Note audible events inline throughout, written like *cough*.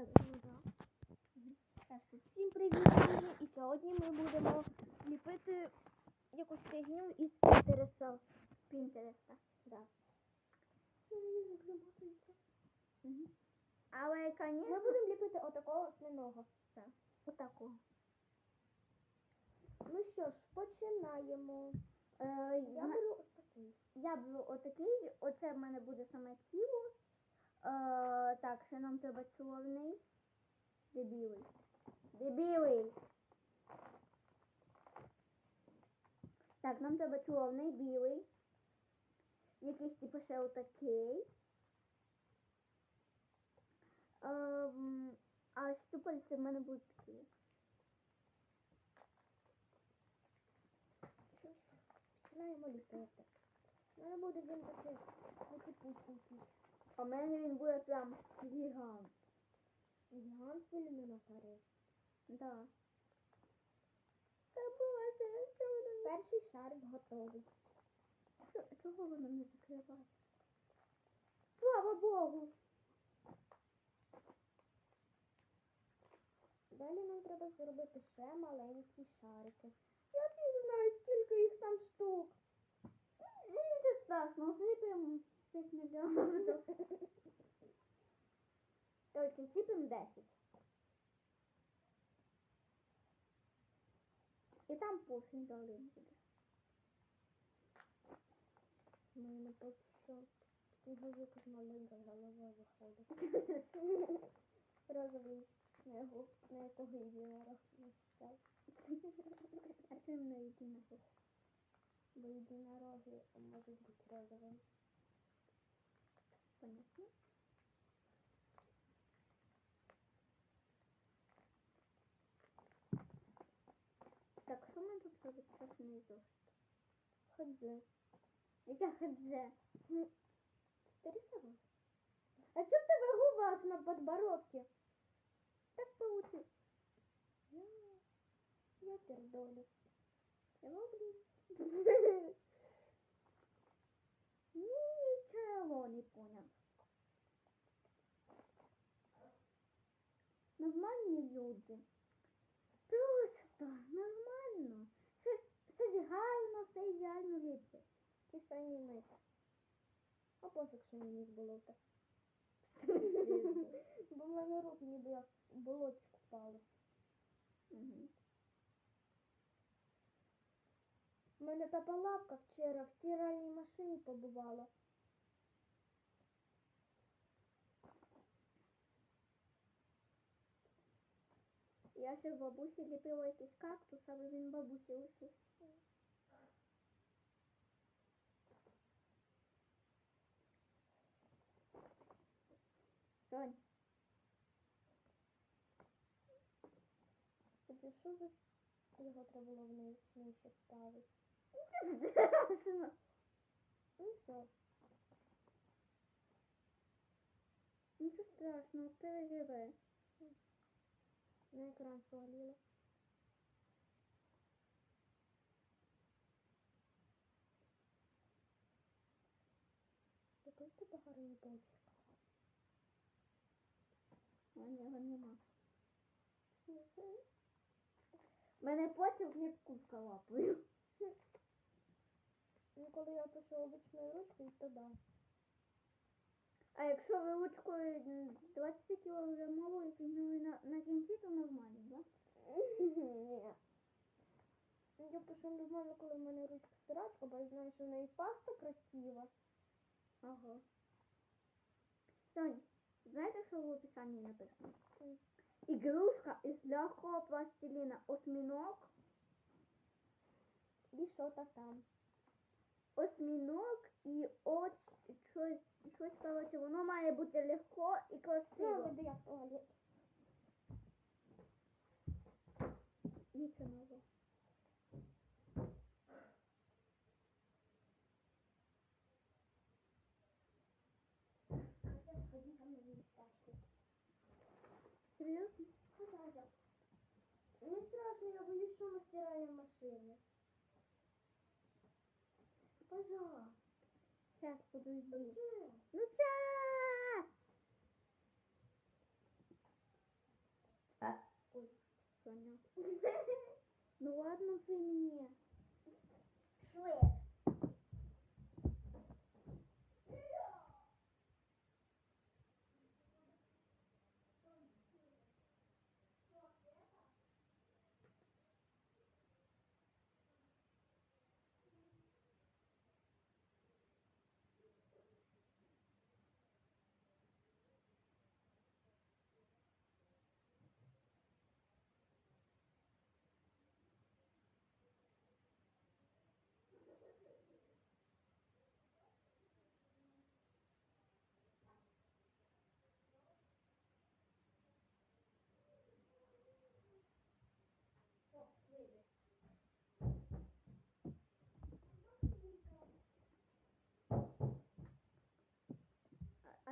Так, ну. Так, всім привіт! І сьогодні ми будемо ліпити якусь фігню із. Пінтереста, да. Мгм. Але, звісно... Ми будемо ліпити отакого свиного. Так, отакого. Ну що ж, починаємо. Е, Я беру ось такий. Я беру отакий, оце в мене буде саме тіло. Е, так, ще нам треба чорний. Де білий? Де білий? Так, нам треба чорний, білий. Якийсь типу ще отакий. Ем, а щупальці в мене будуть такі. Починаємо ліпити. У мене буде він такий висипученький. А в мене він буде прям гігант. Гігант сильно наперед. Да. Та боже, що воно Перший шарик готовий. Чо- Чого воно не закриває? Слава Богу! Далі нам треба зробити ще маленькі шарики. Я не знаю, скільки їх там штук. Нічого страшного, зліпимо 5 мільйонів. Тільки зліпимо 10. І там пофіг далі буде. Мене поки що снеговик з маленькою головою виходить. *laughs* Розовий снегу, на якого єдинорог не. А чим не єдиного? Бо єдинороги можуть бути розовими. Понятно? Так, що ми тут робить страшний зошит? Ходзи. Яке хедзе? Ти? А чого в тебе губа на подбородці? Так получилось. Я, я пердолю. Чого, блін? *laughs* Не поняв. Нормальні люди. Просто нормально. Щось, щось гарно, все ідеально ліпить. Ти самі мить. А пофіг, що мені з болота. Бо в мене руки ніби як болоті купалась. Мгм. У мене та палапка вчора в стиральній машині побувала. Я ще в бабусі ліпила якийсь кактус, але він бабусі лишився. Сонь, Тоді що ви його треба було вниз нижче ставити? страшно. Ну все. Нічого страшного, переживе. На екран свалила. В тебе гарний почерк. У мене нема. Мене потім як курка лапою. Ну, коли я пишу обичною ручкою, то да. А якщо ви ручкою 20 кілограмовою фігньою на, на кінці, то нормально, да? Ні. Я пишу нормально, коли в мене ручка стирачка, бо я знаю, що в неї паста красива. Ага. Сонь, знаєте, що в описанні написано? М. Игрушка из легкого пластилина. Осьминог. І що то там? Осьминог і оч... щось, щось, коротше, воно має бути легко і красиво. Ну, де я в туалет. Нічого нового. Серйозно? Не страшно, я боюсь шума стиральной машины. Пожалуйста. Сейчас подожди. Ну сейчас! А. Ой, понял. *laughs* Ну ладно, ты мне. Что?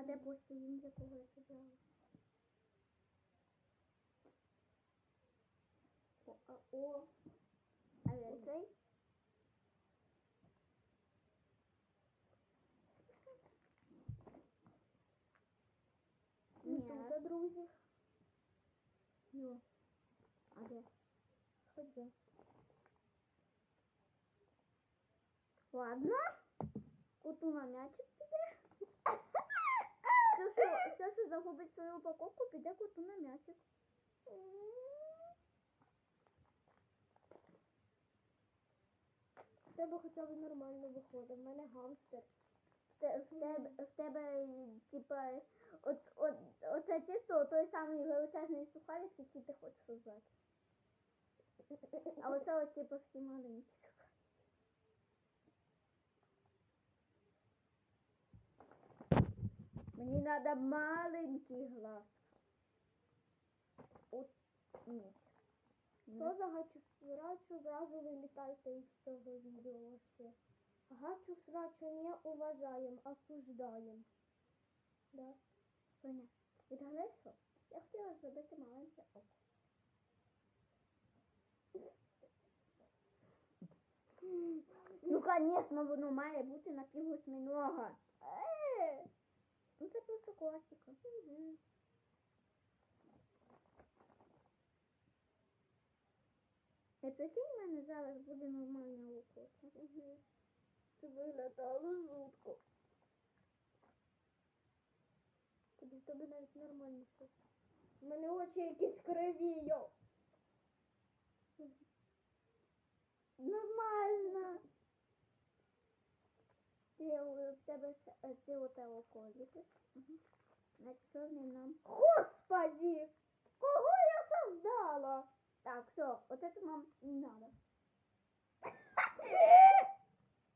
А де пластилін, з якого я це брала? О, а, о. А я цей? Ну, Ні. тут, друзі. Ну. А де? Ходи. Ладно. Коту на м'ячик піде. Все, що, все, що загубить свою упаковку, піде коту на м'ячик. В тебе хоча б нормально виходить. В мене гамстер. Те- В тебе, в тебе, типа, от, от, оце чисто той самий величезний сухарик, який ти хочеш узнати. А оце от, типа, всі маленькі сухарики. Мені треба маленький глаз. От, ні. Хто за гачу срачу, зразу вилітайте із цього відео ще. Гачу срачу не уважаємо, осуждаємо. Да. Соня, відгадай що? Я хотіла зробити маленьке око. Ну, звісно, воно має бути на піввосьминога. Класика. Угу. Не прикинь, в мене зараз буде нормальне око. Угу. Це виглядало жутко. Тобі в тебе навіть нормально все. У мене очі якісь криві, йо. Нормально. Ти е, в тебе е, ти око ліпиш. Угу. На чорний нам. Господи! Кого я создала? Так, все, вот это нам не надо. *laughs*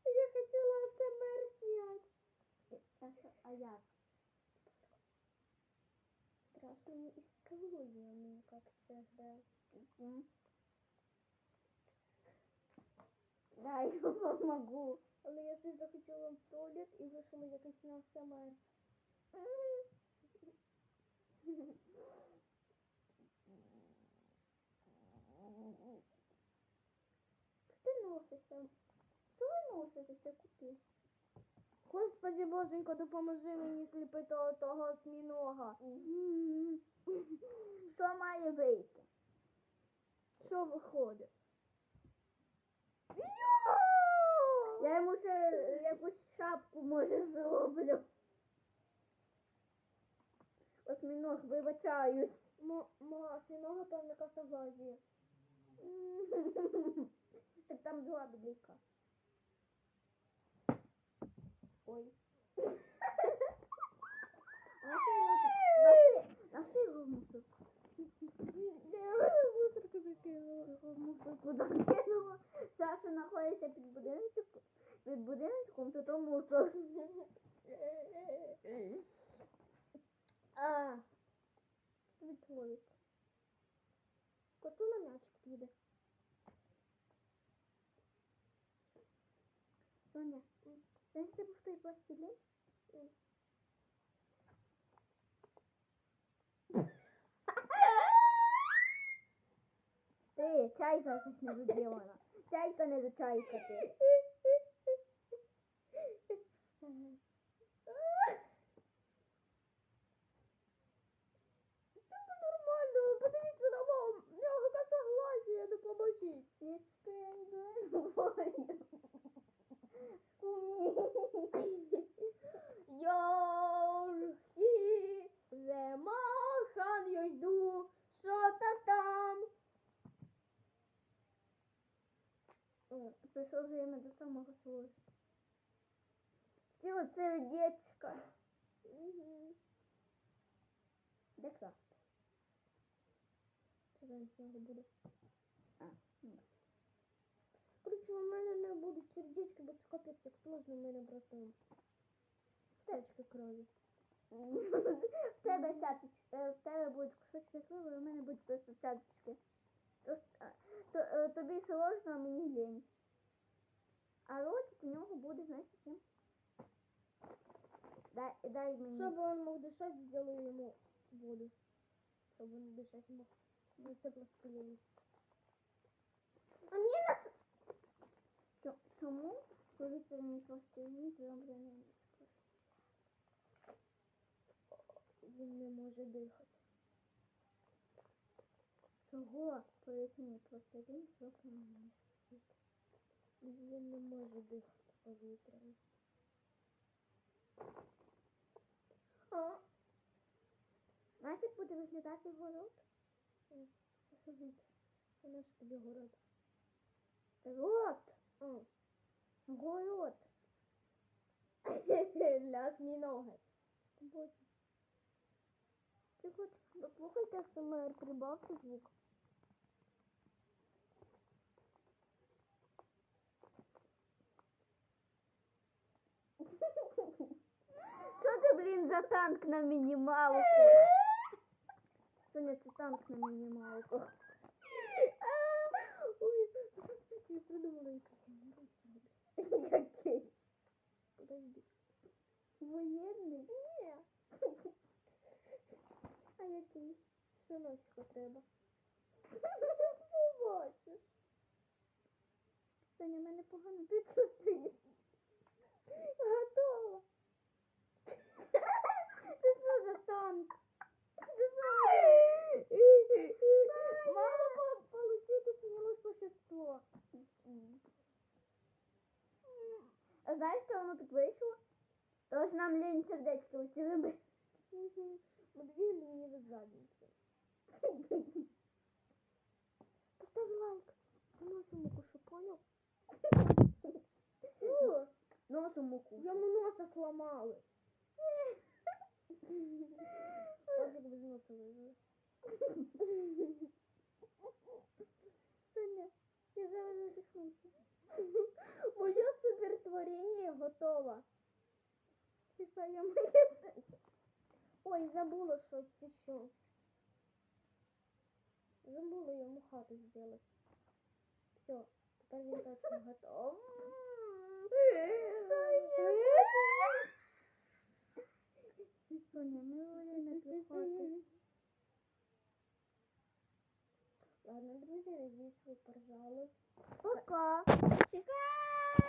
Я хотіла АСМР снять. А, що- а як? Страшными исколозиями, как всегда. М. Да, *laughs* я помогу. Але я щось захотіла в туалет і вийшло якось на АСМР. Ти носишся. Що ви купи? Господи боженько, допоможи мені сліпити того осьмінога. Що має вийти? Що виходить? Я йому ще якусь шапку може зроблю. Осьміног, вибачаюсь. М- Мого осьмінога певно косоглазія. Так там два бліка. Ой. Нашли його в мусорку. Мусорку закинула. Мусорку закинула. Саша знаходиться під будиночком. Під будиночком, то то мусор. А. Коту на м'ячик піде. Соня, знаєш, це був той пластилін? Ти, чайка якась недоділена. Чайка не дочайка ти. Йо, хі, зема, хан, йойду. До самого свого. Ціле сердечко. Угу. Де крафт? Що там з буде? А, ні. Короче, у мене не будуть сердечки, бо це капець як сложно, у мене просто течки крові. *laughs* В тебе цяточки, е, в тебе будуть кусочки крови, а в мене будуть просто цяточки. Е, тобі сложно, а мені лень. А ротик у нього буде, знаєш, чим? Дай, дай мені. Щоб він мог дишати, зроблю йому воду. Щоб він дишати мог. Ну це пластилін. А мені нас... Чому? Коли ти не пластилін, то добре не Він не може дихати. Чого? Поясни, пластилін, трохи не може. Він не може дихати повітрям. А, Знаєш, як буде виглядати город? сидить. У нас тобі город. Рот! А. Город! *laughs* Для осьминога. Ти хоч послухайте СМР, прибавте звук. Що це, блін, за танк на мінімалку? Соня, це танк на мінімалку. Ой, я придумала якийсь. Який? Подожди. Воєнний? Ні. А який? Носика треба? Побачиш. Соня, в мене погано ти чувствуєш. Готова. Це що за танк? Це що? Мало по- получить сняло существо. А знаєш, що воно так вийшло? Тож нам лінь сердечко оці риби. Угу. Мы две ленивые задницы. *laughs* Постав лайк. Ти носом укушу, понял? О, Носом укушу. Йому носа сломали. Ось без носа вижили. *laughs* Соня, я зараз задихнуся. Моє супертворення готово. Типа моє. Ой, забула щось ще. Забула йому хату зробити. Все, тепер він точно готов. Ладно, друзі, надіюсь, ви поржали. 哥哥，起开。